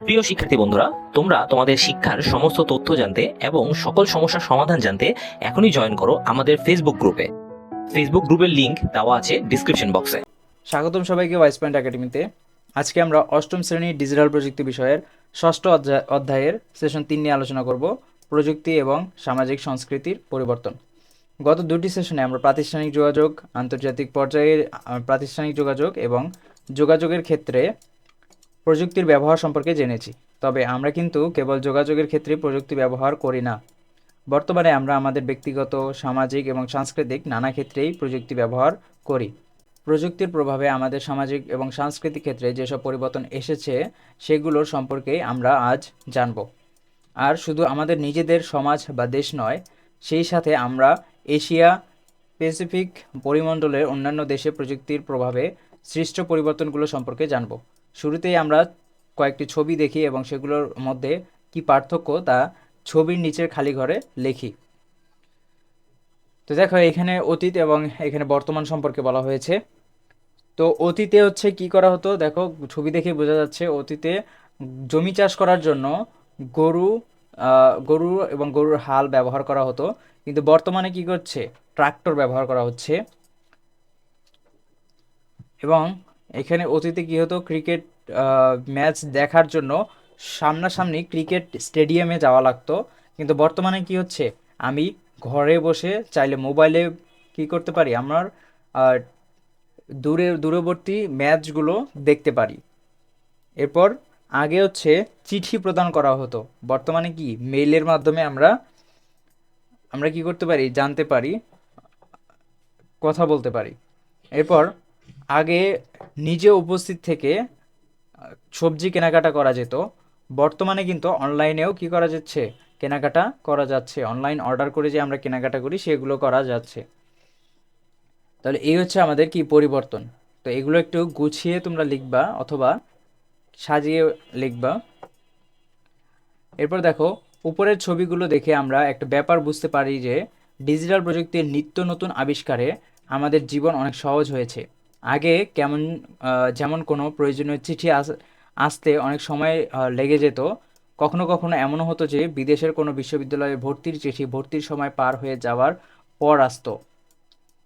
প্রিয় শিক্ষার্থী বন্ধুরা তোমরা তোমাদের শিক্ষার সমস্ত তথ্য জানতে এবং সকল সমস্যার সমাধান জানতে এখনই জয়েন করো আমাদের ফেসবুক গ্রুপে ফেসবুক গ্রুপের লিংক দেওয়া আছে ডিসক্রিপশন বক্সে স্বাগতম সবাইকে ওয়াইস পয়েন্ট একাডেমিতে আজকে আমরা অষ্টম শ্রেণির ডিজিটাল প্রযুক্তি বিষয়ের ষষ্ঠ অধ্যায়- অধ্যায়ের সেশন তিন নিয়ে আলোচনা করব প্রযুক্তি এবং সামাজিক সংস্কৃতির পরিবর্তন। গত দুটি সেশনে আমরা প্রাতিষ্ঠানিক যোগাযোগ আন্তর্জাতিক পর্যায়ের আহ, প্রাতিষ্ঠানিক যোগাযোগ এবং যোগাযোগের ক্ষেত্রে প্রযুক্তির ব্যবহার সম্পর্কে জেনেছি। তবে আমরা কিন্তু কেবল যোগাযোগের ক্ষেত্রে প্রযুক্তি ব্যবহার করি না। বর্তমানে আমরা আমাদের ব্যক্তিগত, সামাজিক এবং সাংস্কৃতিক নানা ক্ষেত্রেই প্রযুক্তি ব্যবহার করি। প্রযুক্তির প্রভাবে আমাদের সামাজিক এবং সাংস্কৃতিক ক্ষেত্রে যেসব পরিবর্তন এসেছে, সেগুলোর সম্পর্কে আমরা আজ জানব। আর শুধু আমাদের নিজেদের সমাজ বা দেশ নয়, সেই সাথে আমরা এশিয়া প্যাসিফিক পরিমণ্ডলের অন্যান্য দেশে প্রযুক্তির প্রভাবে সৃষ্ট পরিবর্তনগুলো সম্পর্কে জানব। শুরুতেই আমরা কয়েকটি ছবি দেখি এবং সেগুলোর মধ্যে কি পার্থক্য তা ছবির নিচের খালি ঘরে লেখি। তো দেখো, এখানে অতীত এবং এখানে বর্তমান সম্পর্কে বলা হয়েছে। তো অতীতে হচ্ছে কি করা হতো? দেখো, ছবি দেখে বোঝা যাচ্ছে অতীতে জমি চাষ করার জন্য গরু গরু এবং গরুর হাল ব্যবহার করা হতো। কিন্তু বর্তমানে কি করছে? ট্রাক্টর ব্যবহার করা হচ্ছে। এবং এখানে অতীতে কি হতো? ক্রিকেট ম্যাচ দেখার জন্য সামনাসামনি ক্রিকেট স্টেডিয়ামে যাওয়া লাগতো। কিন্তু বর্তমানে কি হচ্ছে? আমি ঘরে বসে চাইলে মোবাইলে কি করতে পারি? আমার দূরে, দূরবর্তী ম্যাচগুলো দেখতে পারি। এরপর আগে হচ্ছে চিঠি প্রদান করা হতো। বর্তমানে কি? মেইলের মাধ্যমে আমরা আমরা কি করতে পারি? জানতে পারি, কথা বলতে পারি। এরপর আগে নিজে উপস্থিত থেকে সবজি কেনাকাটা করা যেত। বর্তমানে কিন্তু অনলাইনেও কি করা যাচ্ছে? কেনাকাটা করা যাচ্ছে। অনলাইন অর্ডার করে যে আমরা কেনাকাটা করি, সেগুলো করা যাচ্ছে। তাহলে এই হচ্ছে আমাদের কি পরিবর্তন? তো এগুলো একটু গুছিয়ে তোমরা লিখবা অথবা সাজিয়ে লিখবা। এরপর দেখো, উপরের ছবিগুলো দেখে আমরা একটা ব্যাপার বুঝতে পারি যে, ডিজিটাল প্রযুক্তির নিত্য নতুন আবিষ্কারে আমাদের জীবন অনেক সহজ হয়েছে। আগে কেমন যেমন কোনো প্রয়োজনীয় চিঠি আস- আসতে অনেক সময় লেগে যেত, কখনো কখনো এমনও হতো যে বিদেশের কোনো বিশ্ববিদ্যালয়ে ভর্তির চিঠি ভর্তির সময় পার হয়ে যাওয়ার পর আসতো।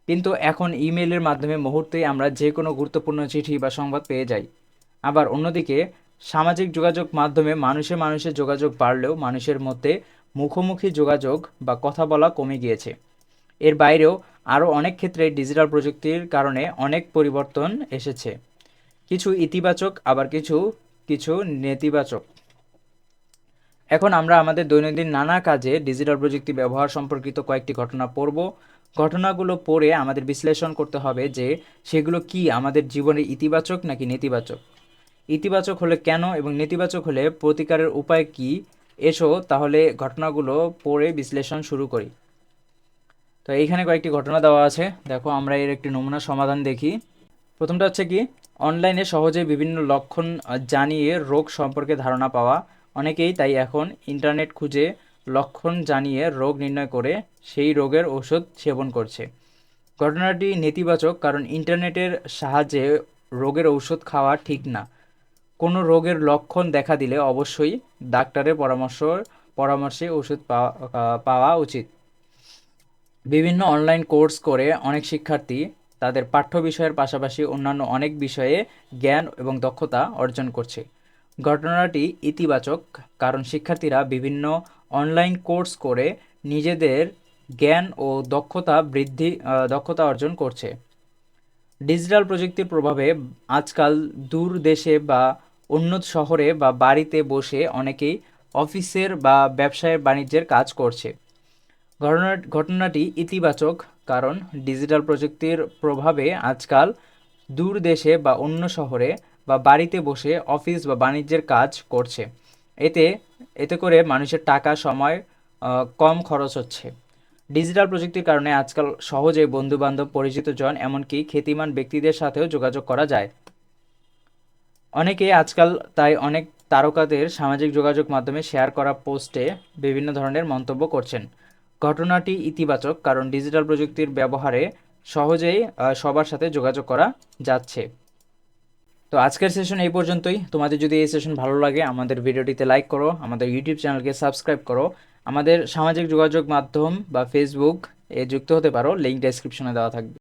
কিন্তু এখন ইমেইলের মাধ্যমে মুহূর্তেই আমরা যে কোনো গুরুত্বপূর্ণ চিঠি বা সংবাদ পেয়ে যাই। আবার অন্যদিকে, সামাজিক যোগাযোগ মাধ্যমে মানুষে মানুষে যোগাযোগ বাড়লেও মানুষের মধ্যে মুখোমুখি যোগাযোগ বা কথা বলা কমে গিয়েছে। এর বাইরেও আরও অনেক ক্ষেত্রে ডিজিটাল প্রযুক্তির কারণে অনেক পরিবর্তন এসেছে। কিছু ইতিবাচক, আবার কিছু কিছু নেতিবাচক। এখন আমরা আমাদের দৈনন্দিন নানা কাজে ডিজিটাল প্রযুক্তি ব্যবহার সম্পর্কিত কয়েকটি ঘটনা পড়ব। ঘটনাগুলো পড়ে আমাদের বিশ্লেষণ করতে হবে যে সেগুলো কি আমাদের জীবনে ইতিবাচক নাকি নেতিবাচক? ইতিবাচক হলে কেন এবং নেতিবাচক হলে প্রতিকারের উপায় কি? এসো তাহলে ঘটনাগুলো পড়ে বিশ্লেষণ শুরু করি। তো এইখানে কয়েকটি ঘটনা দেওয়া আছে। দেখো, আমরা এর একটি নমুনা সমাধান দেখি। প্রথমটা হচ্ছে কি, অনলাইনে সহজে বিভিন্ন লক্ষণ জানিয়ে রোগ সম্পর্কে ধারণা পাওয়া। অনেকেই তাই এখন ইন্টারনেট খুঁজে লক্ষণ জানিয়ে রোগ নির্ণয় করে সেই রোগের ওষুধ সেবন করছে। ঘটনাটি নেতিবাচক কারণ ইন্টারনেটের সাহায্যে রোগের ঔষধ খাওয়া ঠিক না। কোনো রোগের লক্ষণ দেখা দিলে অবশ্যই ডাক্তারের পরামর্শ, পরামর্শে ওষুধ পাওয়া উচিত। বিভিন্ন অনলাইন কোর্স করে অনেক শিক্ষার্থী তাদের পাঠ্য বিষয়ের পাশাপাশি অন্যান্য অনেক বিষয়ে জ্ঞান এবং দক্ষতা অর্জন করছে। ঘটনাটি ইতিবাচক, কারণ শিক্ষার্থীরা বিভিন্ন অনলাইন কোর্স করে নিজেদের জ্ঞান ও দক্ষতা বৃদ্ধি দক্ষতা অর্জন করছে। ডিজিটাল প্রযুক্তির প্রভাবে আজকাল দূর দেশে বা অন্য শহরে বা বাড়িতে বসে অনেকেই অফিসের বা ব্যবসায়ের বাণিজ্যের কাজ করছে। ঘটনা ঘটনাটি ইতিবাচক কারণ ডিজিটাল প্রযুক্তির প্রভাবে আজকাল দূর দেশে বা অন্য শহরে বা বাড়িতে বসে অফিস বা বাণিজ্যের কাজ করছে। এতে এতে করে মানুষের টাকা, সময় কম খরচ হচ্ছে। ডিজিটাল প্রযুক্তির কারণে আজকাল সহজে বন্ধুবান্ধব, পরিচিত জন, এমনকি খ্যাতিমান ব্যক্তিদের সাথেও যোগাযোগ করা যায়। অনেকেই আজকাল তাই অনেক তারকাদের সামাজিক যোগাযোগ মাধ্যমে শেয়ার করা পোস্টে বিভিন্ন ধরনের মন্তব্য করছেন। ঘটনাটি ইতিবাচক, কারণ ডিজিটাল প্রযুক্তির ব্যবহারে সহজেই সবার সাথে যোগাযোগ করা যাচ্ছে। তো আজকের সেশন এই পর্যন্তই। তোমাদের যদি এই সেশন ভালো লাগে, আমাদের ভিডিওটিতে লাইক করো, আমাদের ইউটিউব চ্যানেলকে সাবস্ক্রাইব করো। আমাদের সামাজিক যোগাযোগ মাধ্যম বা ফেসবুক এ যুক্ত হতে পারো লিঙ্ক ডেসক্রিপশনে দেওয়া থাকবে।